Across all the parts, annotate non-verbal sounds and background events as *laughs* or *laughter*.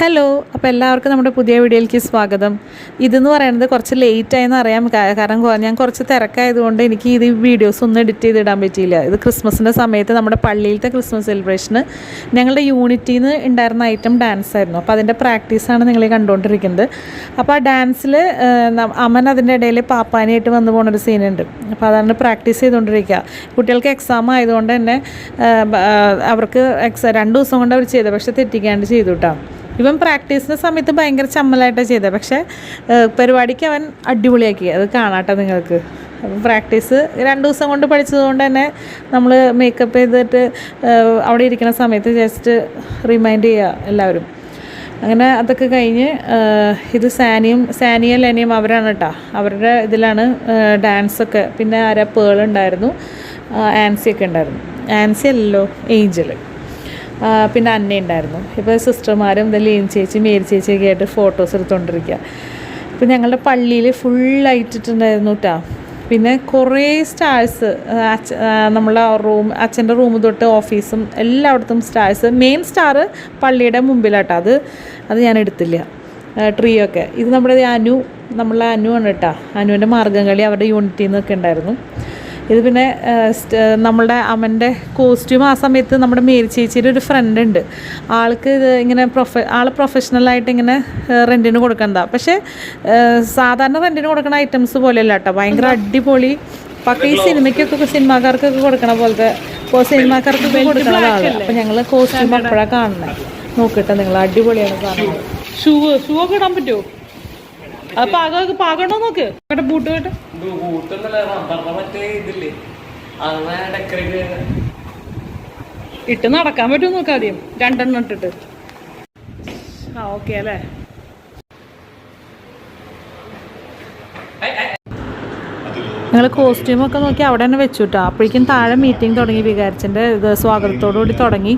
Hello അപ്പോൾ എല്ലാവർക്കും നമ്മുടെ പുതിയ വീഡിയോയിലേക്ക് സ്വാഗതം. ഇതെന്ന് പറയുന്നത് കുറച്ച് ലേറ്റ് ആയെന്ന് അറിയാം. കാരണം ഞാൻ കുറച്ച് തിരക്കായതുകൊണ്ട് എനിക്ക് ഇത് വീഡിയോസ് ഒന്നും എഡിറ്റ് ചെയ്തിടാൻ പറ്റിയില്ല. ഇത് ക്രിസ്മസിന്റെ സമയത്ത് നമ്മുടെ പള്ളിയിലത്തെ ക്രിസ്മസ് സെലിബ്രേഷന് ഞങ്ങളുടെ യൂണിറ്റിയിൽ നിന്ന് ഉണ്ടായിരുന്ന ഐറ്റം ഡാൻസ് ആയിരുന്നു. അപ്പോൾ അതിന്റെ പ്രാക്ടീസാണ് നിങ്ങൾ കണ്ടുകൊണ്ടിരിക്കുന്നത്. അപ്പോൾ ആ ഡാൻസിൽ അമൻ അതിന്റെ ഇടയിൽ പാപ്പാനായിട്ട് വന്നു പോകുന്നൊരു സീനുണ്ട് അപ്പോൾ അതാണ് പ്രാക്ടീസ് ചെയ്തുകൊണ്ടിരിക്കുക. കുട്ടികൾക്ക് എക്സാം ആയതുകൊണ്ട് തന്നെ അവർക്ക് എക്സാം രണ്ട് ദിവസം കൊണ്ട് അവർ ചെയ്തത് പക്ഷേ തെറ്റിക്കാണ്ട് ചെയ്തു കേട്ടോ ഇവൻ പ്രാക്ടീസിന്റെ സമയത്ത് ഭയങ്കര ചമ്മലായിട്ടാണ് ചെയ്തത് പക്ഷേ പരിപാടിക്ക് അവൻ അടിപൊളിയാക്കി. അത് കാണാട്ടെ നിങ്ങൾക്ക്. അപ്പം പ്രാക്ടീസ് രണ്ട് ദിവസം കൊണ്ട് പഠിച്ചതുകൊണ്ട് തന്നെ നമ്മൾ മേക്കപ്പ് ചെയ്തിട്ട് അവിടെ ഇരിക്കുന്ന സമയത്ത് ജസ്റ്റ് റിമൈൻഡ് ചെയ്യുക എല്ലാവരും. അങ്ങനെ അതൊക്കെ കഴിഞ്ഞ് ഇത് സാനിയും സാനിയും ലെനിയും അവരാണ് കേട്ടോ അവരുടെ ഇതിലാണ് ഡാൻസൊക്കെ പിന്നെ ആരാ പേൾ ഉണ്ടായിരുന്നു. ആൻസി ഒക്കെ ഉണ്ടായിരുന്നു. ആൻസി അല്ലല്ലോ ഏഞ്ചൽ പിന്നെ അന്ന ഉണ്ടായിരുന്നു. ഇപ്പോൾ സിസ്റ്റർമാരും ഇത് ലീൻ ചേച്ചി മേരി ചേച്ചിയൊക്കെ ആയിട്ട് ഫോട്ടോസ് എടുത്തുകൊണ്ടിരിക്കുക ഇപ്പം ഞങ്ങളുടെ പള്ളിയിൽ ഫുൾ ഇട്ടിട്ടുണ്ടായിരുന്നു കേട്ടോ പിന്നെ കുറേ സ്റ്റാഴ്സ് അച്ഛ നമ്മളെ റൂം അച്ഛന്റെ റൂം തൊട്ട് ഓഫീസും എല്ലായിടത്തും സ്റ്റാഴ്സ് മെയിൻ സ്റ്റാർ പള്ളിയുടെ മുമ്പിലാട്ടോ. അത് അത് ഞാൻ എടുത്തില്ല. ട്രീ ഒക്കെ. ഇത് നമ്മുടെ അനു നമ്മളെ അനു ആണ് കേട്ടോ അനുവിന്റെ മാർഗം കളി അവരുടെ യൂണിറ്റിൽ നിന്നൊക്കെ ഉണ്ടായിരുന്നു. ഇത് പിന്നെ നമ്മളുടെ അമ്മന്റെ കോസ്റ്റ്യൂം ആ സമയത്ത് നമ്മുടെ മേരി ചേച്ചിയുടെ ഒരു ഫ്രണ്ട് ഉണ്ട്. ആൾക്ക് ഇത് ഇങ്ങനെ പ്രൊഫ ആൾ പ്രൊഫഷണലായിട്ട് ഇങ്ങനെ റെന്റിന് കൊടുക്കണ്ട. പക്ഷേ സാധാരണ റെന്റിന് കൊടുക്കുന്ന ഐറ്റംസ് പോലെയല്ല കേട്ടോ. ഭയങ്കര അടിപൊളി. പക്ക ഈ സിനിമയ്ക്കൊക്കെ സിനിമാക്കാർക്കൊക്കെ കൊടുക്കണ പോലത്തെ ഇപ്പോൾ സിനിമാക്കാർക്കൊക്കെ കൊടുക്കണതാണ് അപ്പം ഞങ്ങൾ കോസ്റ്റ്യൂം അപ്പോഴാണ് കാണുന്നത് നോക്കട്ടെ നിങ്ങൾ അടിപൊളിയാണ് കാണുന്നത്. ഷൂ ഷൂ ഒക്കെ ഇടാൻ പറ്റുമോ അത് പാകം പാകണ്ടോ നോക്ക്? കേട്ടെ ഇട്ട് നടക്കാൻ പറ്റും നോക്കാം ആദ്യം? രണ്ടെണ്ണം ഇട്ടിട്ട്. ആ ഓക്കെ അല്ലേ? ഞങ്ങൾ കോസ്റ്റ്യൂമൊക്കെ നോക്കി അവിടെ തന്നെ വെച്ചു കേട്ടോ അപ്പോഴേക്കും താഴെ മീറ്റിംഗ് തുടങ്ങി വികാരിച്ചിന്റെ ഇത് സ്വാഗതത്തോടുകൂടി തുടങ്ങി.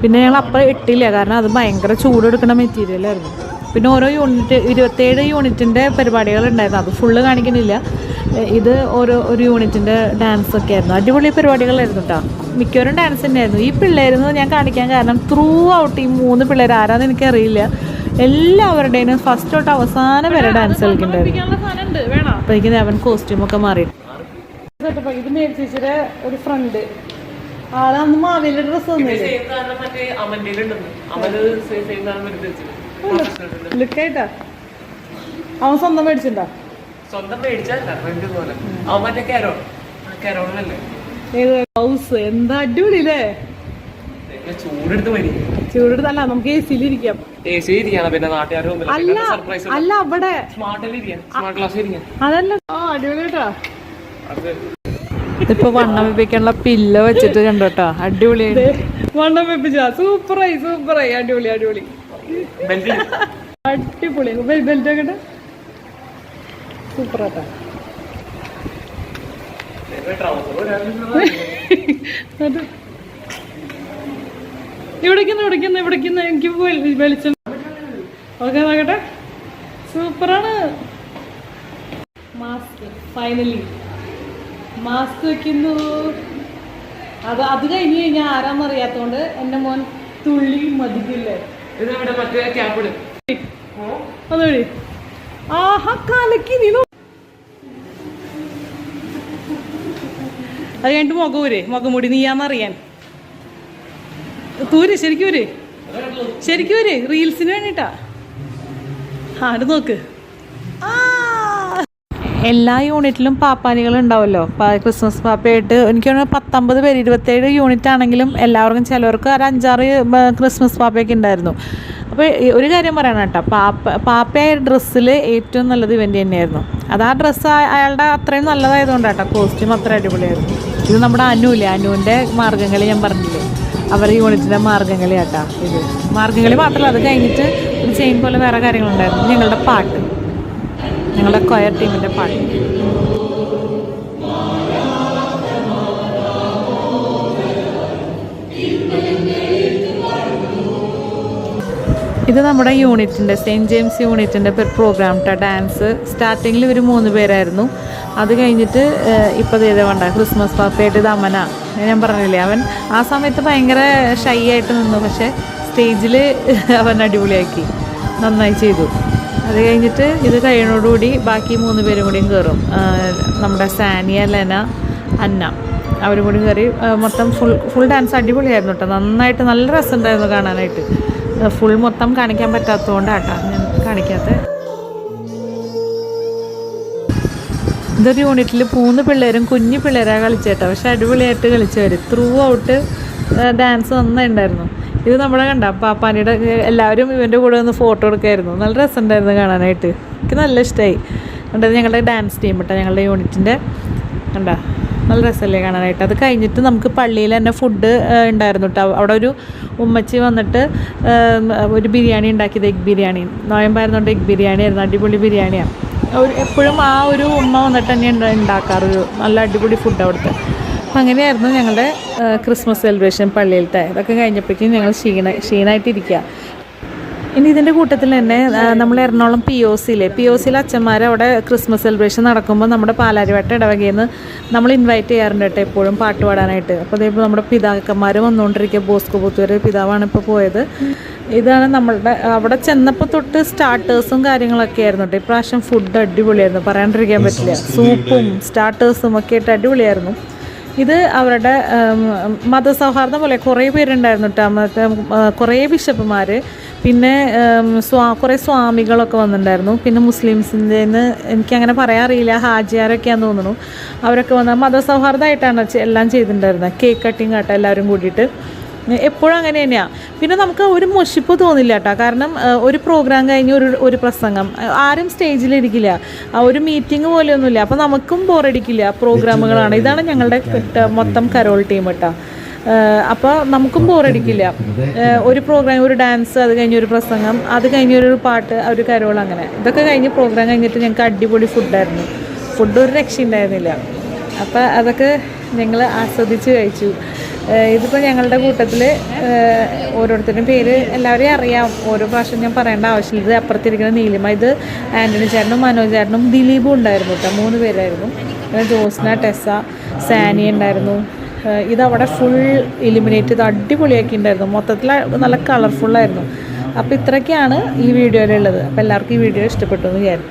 പിന്നെ ഞങ്ങൾ അപ്പം ഇട്ടില്ല കാരണം അത് ഭയങ്കര ചൂടെടുക്കുന്ന മെറ്റീരിയലായിരുന്നു പിന്നെ ഓരോ യൂണിറ്റ് ഇരുപത്തേഴ് യൂണിറ്റിന്റെ പരിപാടികൾ ഉണ്ടായിരുന്നു. അത് ഫുള്ള് കാണിക്കുന്നില്ല. ഇത് ഓരോ ഒരു യൂണിറ്റിന്റെ ഡാൻസ് ഒക്കെ ആയിരുന്നു അടിപൊളി പരിപാടികളായിരുന്നു കേട്ടോ മിക്കവരും ഡാൻസ് തന്നെയായിരുന്നു. ഈ പിള്ളേരെന്ന് ഞാൻ കാണിക്കാൻ കാരണം ത്രൂ ഔട്ട് ഈ മൂന്ന് പിള്ളേർ ആരാന്ന് എനിക്കറിയില്ല. എല്ലാവരുടെയും ഫസ്റ്റ് തൊട്ട് അവസാനം വരെ ഡാൻസ് കളിക്കുന്നുണ്ടായിരുന്നു അപ്പോഴേക്കും അവൻ കോസ്റ്റ്യൂമൊക്കെ മാറി. ഇത് ഒരു ഫ്രണ്ട് മാവേലിയുടെ ലുക്കായിട്ടാ അവൻ സ്വന്തം മേടിച്ചിട്ടുണ്ടോ? സ്വന്തം മേടിച്ചല്ല പോലെ അവൻ മറ്റേ ഹൗസ്. എന്താ അടിപൊളി അല്ലേ ചൂടെടുത്ത് മതി ചൂടെടുത്തല്ല നമുക്ക് എ സിയിലിരിക്കാം എ സി ഇരിക്കാണ്. പിന്നെ അല്ല സർപ്രൈസ് അല്ല അവിടെ സ്മാർട്ടിൽ സ്മാർട്ട് അതല്ല. ആ ഇതിപ്പോ വണ്ണം വെപ്പിക്കാനുള്ള പില്ല വെച്ചിട്ട് കണ്ടോട്ടോ അടിപൊളി വണ്ണം വെപ്പിച്ച. സൂപ്പറായി സൂപ്പറായി. അടിപൊളി അടിപൊളി. അടിപൊളി. ബെൽറ്റ് ഒക്കെ സൂപ്പറാട്ടാ. ട്രൗസർ അത് ഇവിടേക്കുന്ന ഇവിടേക്കുന്ന ഇവിടേക്കുന്ന എനിക്ക് വെളി- വെളിച്ചം. ഓക്കെ നോക്കട്ടെ. സൂപ്പറാണ്. മാസ്ക് ഫൈനലി മാസ്ക് വെക്കുന്നു. അത് അത് കഴിഞ്ഞ് കഴിഞ്ഞാൽ ആരാന്നറിയാത്തോണ്ട് എന്റെ മോൻ തുള്ളി മതിക്കില്ലേ? ഒന്നുകൂടി ആഹാ കലക്കി നീ അത് കഴിഞ്ഞിട്ട് മുഖം ഊര്. മുഖം മുടി. നീയാന്നറിയാൻ തൂര് ശരിക്കും ശരിക്കൂര് ശരിക്കും ഊര്. റീൽസിന് വേണ്ടിട്ടാ. ആട് നോക്ക്. എല്ലാ യൂണിറ്റിലും പാപ്പാനികൾ ഉണ്ടാവുമല്ലോ. ക്രിസ്മസ് പാപ്പയായിട്ട് എനിക്ക് തോന്നുന്നു പത്തൊമ്പത് പേര് ഇരുപത്തേഴ് യൂണിറ്റ് ആണെങ്കിലും എല്ലാവർക്കും ചിലവർക്ക് ഒരു അഞ്ചാറ് ക്രിസ്മസ് പാപ്പയൊക്കെ ഉണ്ടായിരുന്നു. അപ്പോൾ ഒരു കാര്യം പറയണം കേട്ടോ. പാപ്പ പാപ്പയായ ഡ്രസ്സിൽ ഏറ്റവും നല്ലത് ഇവന്റ് തന്നെയായിരുന്നു. അത് ആ ഡ്രസ്സ് അയാളുടെ അത്രയും നല്ലതായതുകൊണ്ടാട്ടോ. കോസ്റ്റ്യൂം അത്ര അടിപൊളിയായിരുന്നു. ഇത് നമ്മുടെ അനുവില്ലേ? അനുവിന്റെ മാർഗംകളി ഞാൻ പറഞ്ഞില്ലേ? അവർ യൂണിറ്റിന്റെ മാർഗംകളി ആട്ടാ ഇത്. മാർഗംകളി മാത്രമല്ല അത് കഴിഞ്ഞിട്ട് ഒരു ചെയിൻ പോലെ വേറെ കാര്യങ്ങളുണ്ടായിരുന്നു. ഞങ്ങളുടെ പാട്ട്. ഞങ്ങളുടെ കൊയർ ടീമിന്റെ പാട്ട്. ഇത് നമ്മുടെ യൂണിറ്റിന്റെ സെയിന്റ് ജെയിംസ് യൂണിറ്റിന്റെ പ്രോഗ്രാം കേട്ടോ ഡാൻസ് സ്റ്റാർട്ടിങ്ങിൽ ഇവർ മൂന്ന് പേരായിരുന്നു. അത് കഴിഞ്ഞിട്ട് ഇപ്പോൾ ചെയ്ത വേണ്ട ക്രിസ്മസ് പാപ്പയായിട്ട് ഇത് അമന. ഞാൻ പറഞ്ഞില്ലേ അവൻ ആ സമയത്ത് ഭയങ്കര ഷൈ ആയിട്ട് നിന്നു. പക്ഷേ സ്റ്റേജിൽ *laughs* അവൻ അടിപൊളിയാക്കി. നന്നായി ചെയ്തു. അത് കഴിഞ്ഞിട്ട് ഇത് കഴിയണോടുകൂടി ബാക്കി മൂന്ന് പേരും കൂടിയും കയറും നമ്മുടെ സാനിയ ലെന അന്ന. അവരും കൂടി കയറി മൊത്തം ഫുൾ ഫുൾ ഡാൻസ് അടിപൊളിയായിരുന്നു കേട്ടോ നന്നായിട്ട് നല്ല രസമുണ്ടായിരുന്നു കാണാനായിട്ട്. ഫുൾ മൊത്തം കാണിക്കാൻ പറ്റാത്തതുകൊണ്ടാട്ടോ ഞാൻ കാണിക്കാത്ത. ഇതൊരു യൂണിറ്റിൽ മൂന്ന് പിള്ളേരും കുഞ്ഞു പിള്ളേരാണ് കളിച്ചേട്ടോ. പക്ഷെ അടിപൊളിയായിട്ട് കളിച്ചവർ ത്രൂ ഔട്ട് ഡാൻസ് നന്നായി ഉണ്ടായിരുന്നു ഇത് നമ്മുടെ കണ്ട പാപ്പാനിയുടെ എല്ലാവരും ഇവന്റെ കൂടെ ഒന്ന് ഫോട്ടോ എടുക്കായിരുന്നു. നല്ല രസമുണ്ടായിരുന്നു കാണാനായിട്ട്. എനിക്ക് നല്ല ഇഷ്ടമായി കണ്ടത് ഞങ്ങളുടെ ഡാൻസ് ടീം കേട്ടോ ഞങ്ങളുടെ യൂണിറ്റിന്റെ കണ്ട? നല്ല രസമല്ലേ കാണാനായിട്ട്. അത് കഴിഞ്ഞിട്ട് നമുക്ക് പള്ളിയിൽ തന്നെ ഫുഡ് ഉണ്ടായിരുന്നു കേട്ടോ അവിടെ ഒരു ഉമ്മച്ചി വന്നിട്ട് ഒരു ബിരിയാണി ഉണ്ടാക്കിയത് എഗ് ബിരിയാണി. നോയമ്പായിരുന്നോണ്ട് എഗ് ബിരിയാണി ആയിരുന്നു അടിപൊളി ബിരിയാണിയാണ് എപ്പോഴും ആ ഒരു ഉമ്മ വന്നിട്ട് തന്നെ ഉണ്ട് ഉണ്ടാക്കാറ് നല്ല അടിപൊളി ഫുഡ് അവിടുത്തെ. അപ്പം അങ്ങനെയായിരുന്നു ഞങ്ങളുടെ ക്രിസ്മസ് സെലിബ്രേഷൻ പള്ളിയിലത്തെ. അതൊക്കെ കഴിഞ്ഞപ്പോഴേക്കും ഞങ്ങൾ ക്ഷീണ ക്ഷീണമായിട്ടിരിക്കുക ഇനി ഇതിന്റെ കൂട്ടത്തിൽ തന്നെ നമ്മൾ എറണാകുളം പി ഒ സിയിലെ പി ഒ സിയിലെ അച്ഛന്മാർ അവിടെ ക്രിസ്മസ് സെലിബ്രേഷൻ നടക്കുമ്പോൾ നമ്മുടെ പാലാരിവട്ട ഇടവകയിൽ നിന്ന് നമ്മൾ ഇൻവൈറ്റ് ചെയ്യാറുണ്ട് കേട്ടോ എപ്പോഴും പാട്ട് പാടാനായിട്ട്. അപ്പോൾ അതേപോലെ നമ്മുടെ പിതാക്കന്മാർ വന്നുകൊണ്ടിരിക്കുക ബോസ്കോ പുത്തൂര് പിതാവാണ് ഇപ്പോൾ പോയത്. ഇതാണ് നമ്മളുടെ അവിടെ ചെന്നപ്പോൾ തൊട്ട് സ്റ്റാർട്ടേഴ്സും കാര്യങ്ങളൊക്കെ ആയിരുന്നു കേട്ടോ. ഇപ്രാവശ്യം ഫുഡ് അടിപൊളിയായിരുന്നു. പറയാണ്ടിരിക്കാൻ പറ്റില്ല. സൂപ്പും സ്റ്റാർട്ടേഴ്സും ഒക്കെ ആയിട്ട് അടിപൊളിയായിരുന്നു. ഇത് അവരുടെ മതസൗഹാർദ്ദം പോലെ കുറേ പേരുണ്ടായിരുന്നു കേട്ടോ ആ, കുറേ ബിഷപ്പുമാർ പിന്നെ സ്വാ കുറേ സ്വാമികളൊക്കെ വന്നിട്ടുണ്ടായിരുന്നു പിന്നെ മുസ്ലിംസിന്റെ എനിക്കങ്ങനെ പറയാൻ അറിയില്ല. ഹാജിയാരൊക്കെയാന്ന് തോന്നുന്നു. അവരൊക്കെ വന്ന മതസൗഹാർദ്ദമായിട്ടാണ് എല്ലാം ചെയ്തിട്ടുണ്ടായിരുന്നത് കേക്ക് കട്ടിങ് ആട്ടോ എല്ലാവരും കൂടിയിട്ട്. എപ്പോഴും അങ്ങനെ തന്നെയാണ് പിന്നെ നമുക്ക് ഒരു മുഷിപ്പ് തോന്നില്ല കേട്ടോ കാരണം ഒരു പ്രോഗ്രാം കഴിഞ്ഞ് ഒരു ഒരു പ്രസംഗം. ആരും സ്റ്റേജിലിരിക്കില്ല ആ ഒരു മീറ്റിംഗ് പോലെയൊന്നുമില്ല. അപ്പോൾ നമുക്കും ബോറടിക്കില്ല പ്രോഗ്രാമുകളാണ് ഇതാണ് ഞങ്ങളുടെ മൊത്തം കരോൾ ടീം കേട്ടോ അപ്പോൾ നമുക്കും ബോറടിക്കില്ല ഒരു പ്രോഗ്രാം ഒരു ഡാൻസ് അത് കഴിഞ്ഞ് ഒരു പ്രസംഗം അത് കഴിഞ്ഞ് ഒരു പാട്ട് ഒരു കരോൾ അങ്ങനെ. ഇതൊക്കെ കഴിഞ്ഞ് പ്രോഗ്രാം കഴിഞ്ഞിട്ട് ഞങ്ങൾക്ക് അടിപൊളി ഫുഡായിരുന്നു ഫുഡ് ഒരു രക്ഷയുണ്ടായിരുന്നില്ല. അപ്പോൾ അതൊക്കെ ഞങ്ങൾ ആസ്വദിച്ച് കഴിച്ചു. ഇതിപ്പോൾ ഞങ്ങളുടെ കൂട്ടത്തിൽ ഓരോരുത്തരുടെയും പേര് എല്ലാവരെയും അറിയാം. ഓരോ പ്രാവശ്യം ഞാൻ പറയേണ്ട ആവശ്യമില്ല. ഇത് അപ്പുറത്തിരിക്കുന്ന നീലിമ ഇത് ആന്റണി ചേട്ടനും മനോജ് ചേട്ടനും ദിലീപും ഉണ്ടായിരുന്നു കേട്ടോ മൂന്ന് പേരായിരുന്നു. പിന്നെ ജോസ്ന ടെസ സാനി ഉണ്ടായിരുന്നു. ഇതവിടെ ഫുൾ ഇലിമിനേറ്റ് ചെയ്ത് അടിപൊളിയാക്കി ഉണ്ടായിരുന്നു മൊത്തത്തിൽ നല്ല കളർഫുള്ളായിരുന്നു അപ്പോൾ ഇത്രയൊക്കെയാണ് ഈ വീഡിയോയിലുള്ളത്. അപ്പോൾ എല്ലാവർക്കും ഈ വീഡിയോ ഇഷ്ടപ്പെട്ടു എന്ന് വിചാരിക്കും